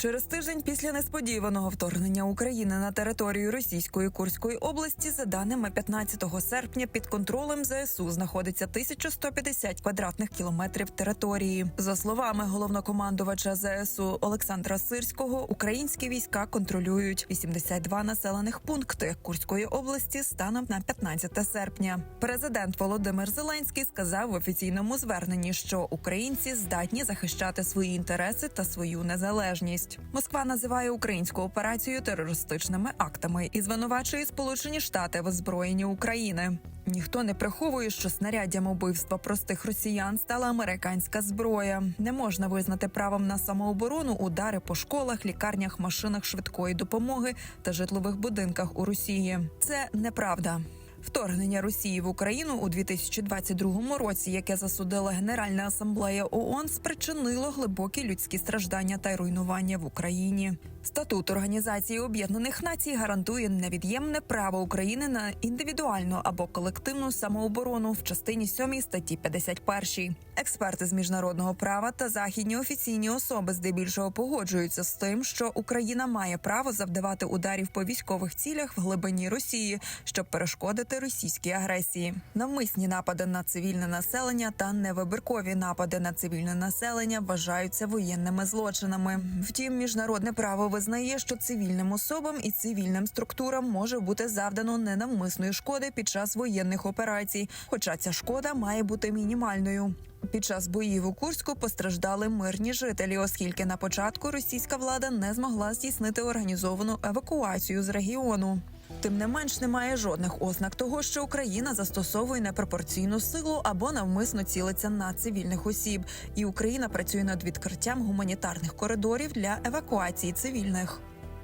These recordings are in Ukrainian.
Через тиждень після несподіваного вторгнення України на територію Російської Курської області, за даними 15 серпня, під контролем ЗСУ знаходиться 1150 квадратних кілометрів території. За словами головнокомандувача ЗСУ Олександра Сирського, українські війська контролюють 82 населених пункти Курської області станом на 15 серпня. Президент Володимир Зеленський сказав в офіційному зверненні, що українці здатні захищати свої інтереси та свою незалежність. Москва називає українську операцію терористичними актами і звинувачує Сполучені Штати в озброєнні України. Ніхто не приховує, що снаряддям убивства простих росіян стала американська зброя. Не можна визнати правом на самооборону удари по школах, лікарнях, машинах швидкої допомоги та житлових будинках у Росії. Це неправда. Вторгнення Росії в Україну у 2022 році, яке засудила Генеральна асамблея ООН, спричинило глибокі людські страждання та руйнування в Україні. Статут Організації Об'єднаних Націй гарантує невід'ємне право України на індивідуальну або колективну самооборону в частині 7 статті 51. Експерти з міжнародного права та західні офіційні особи здебільшого погоджуються з тим, що Україна має право завдавати ударів по військових цілях в глибині Росії, щоб перешкодити російській агресії. Навмисні напади на цивільне населення та невибіркові напади на цивільне населення вважаються воєнними злочинами. Втім, міжнародне право визнає, що цивільним особам і цивільним структурам може бути завдано ненавмисної шкоди під час воєнних операцій, хоча ця шкода має бути мінімальною. Під час боїв у Курську постраждали мирні жителі, оскільки на початку російська влада не змогла здійснити організовану евакуацію з регіону. Тим не менш, немає жодних ознак того, що Україна застосовує непропорційну силу або навмисно цілиться на цивільних осіб, і Україна працює над відкриттям гуманітарних коридорів для евакуації цивільних.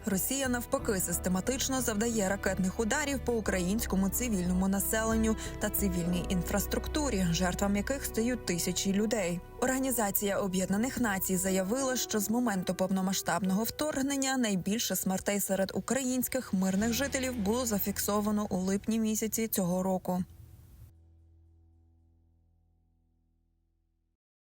Росія навпаки систематично завдає ракетних ударів по українському цивільному населенню та цивільній інфраструктурі, жертвам яких стають тисячі людей. Організація Об'єднаних Націй заявила, що з моменту повномасштабного вторгнення найбільше смертей серед українських мирних жителів було зафіксовано у липні місяці цього року.